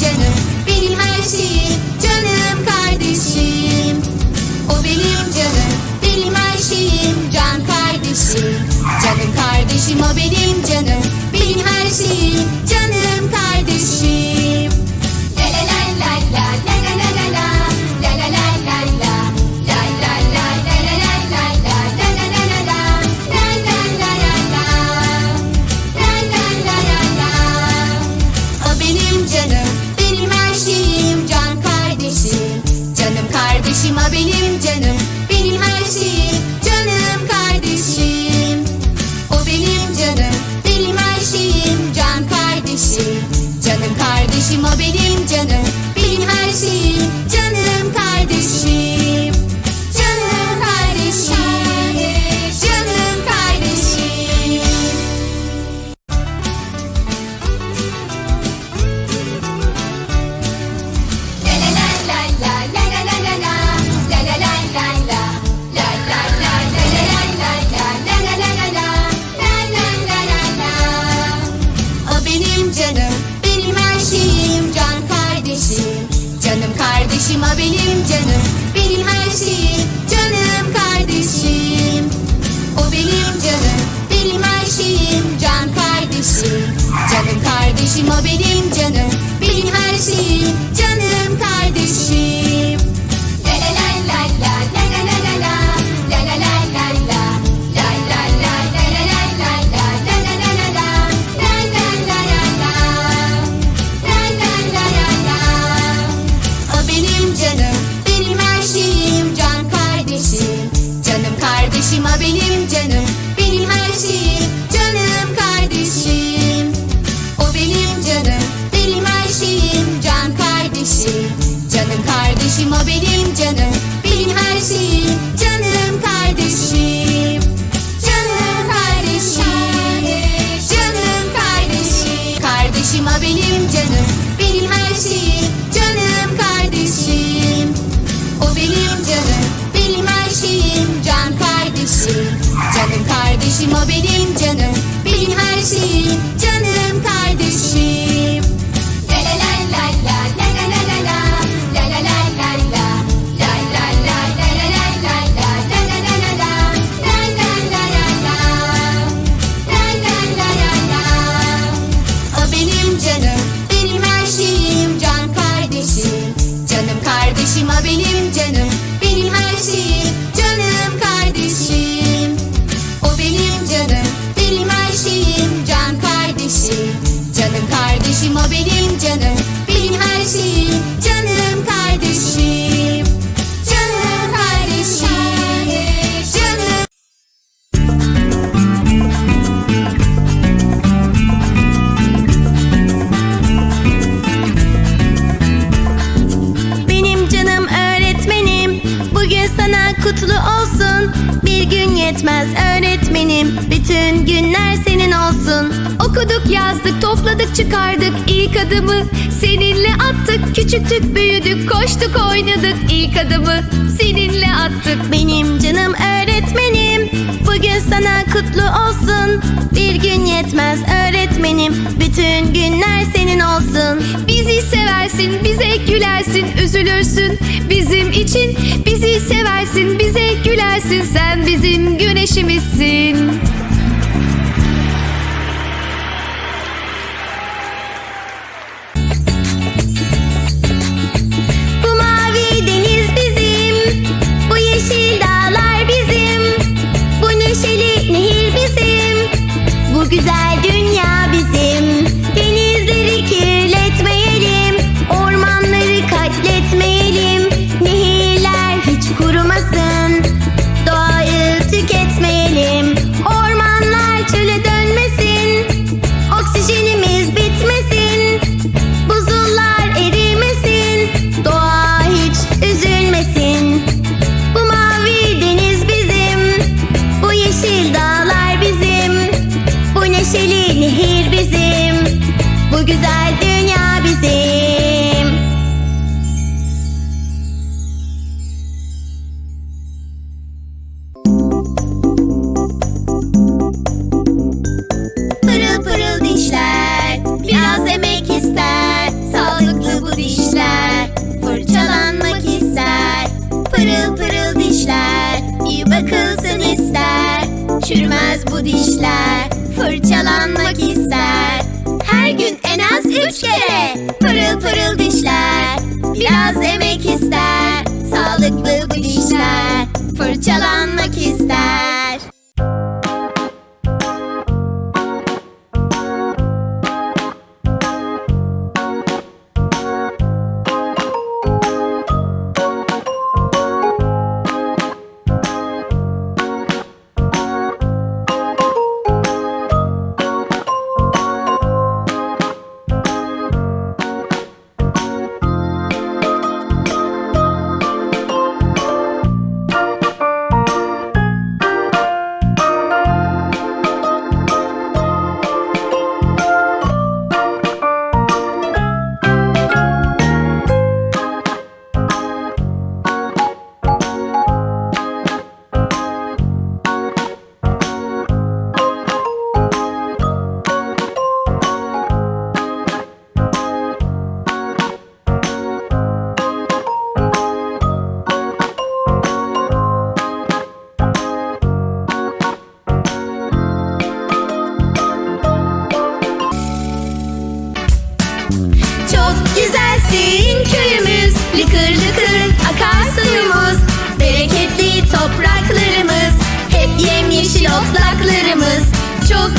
canım Benim her şeyim canım kardeşim. O benim canım Benim her şeyim can kardeşim. Canım kardeşim o benim canım. Kardeşim o benim canım Benim her şeyim canım kardeşim La la la la la la la La la la la la la la la La la la la la La la la la la La la la la la O benim canım Benim her şeyim can kardeşim Canım kardeşim o benim canım Benim her şeyim başıma benim canım. Kardeşim benim canım, benim her şeyim. Bütün günler senin olsun. Okuduk yazdık topladık çıkardık ilk adımı. Seninle attık küçüktük büyüdük koştuk oynadık ilk adımı. Seninle attık. Benim canım öğretmenim. Bugün sana kutlu olsun. Bir gün yetmez öğretmenim. Bütün günler senin olsun. Bizi seversin bize gülersin üzülürsün. Bizim için bizi seversin bize gülersin. Sen bizim güneşimizsin. neşeli nehir bizim. Bu güzel dünya bizim. Pırıl pırıl dişler Biraz emek ister. Sağlıklı bu dişler Fırçalanmak ister. Pırıl pırıl dişler iyi bakılsın ister. Çürmez bu dişler. Pırıl dişler Biraz emek ister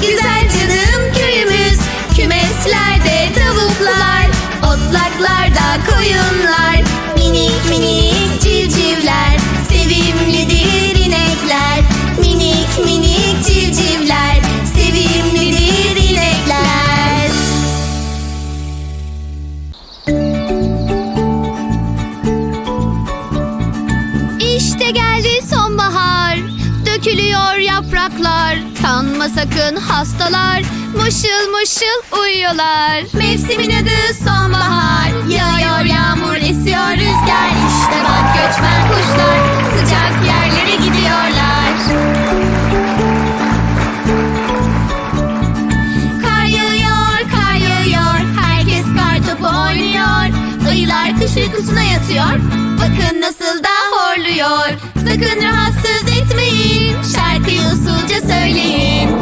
güzel canım köyümüz Kümeslerde tavuklar Otlaklarda koyunlar Sakın hastalar. Mışıl mışıl uyuyorlar. Mevsimin adı sonbahar. Yağıyor yağmur esiyor rüzgar. İşte bak göçmen kuşlar. Sıcak yerlere gidiyorlar. Kar yağıyor kar yağıyor. Herkes kar topu oynuyor. Ayılar kış uykusuna yatıyor. Bakın nasıl da horluyor. Sakın rahatsız etmeyin. Şarkıyı usulca söyleyin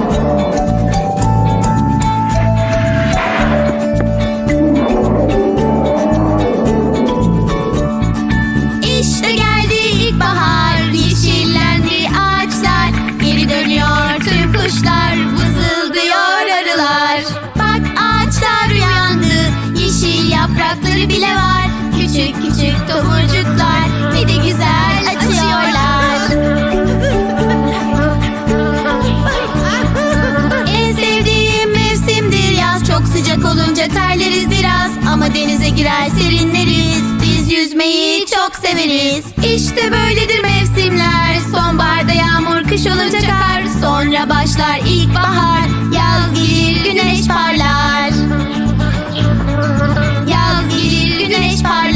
yaprakları bile var, küçük küçük tomurcuklar, ne de güzel açıyorlar. En sevdiğim mevsimdir yaz. Çok sıcak olunca terleriz biraz. Ama denize girer serinleriz. Biz yüzmeyi çok severiz. İşte böyledir mevsimler. Sonbaharda yağmur kış olunca kar. Sonra başlar ilkbahar espalha.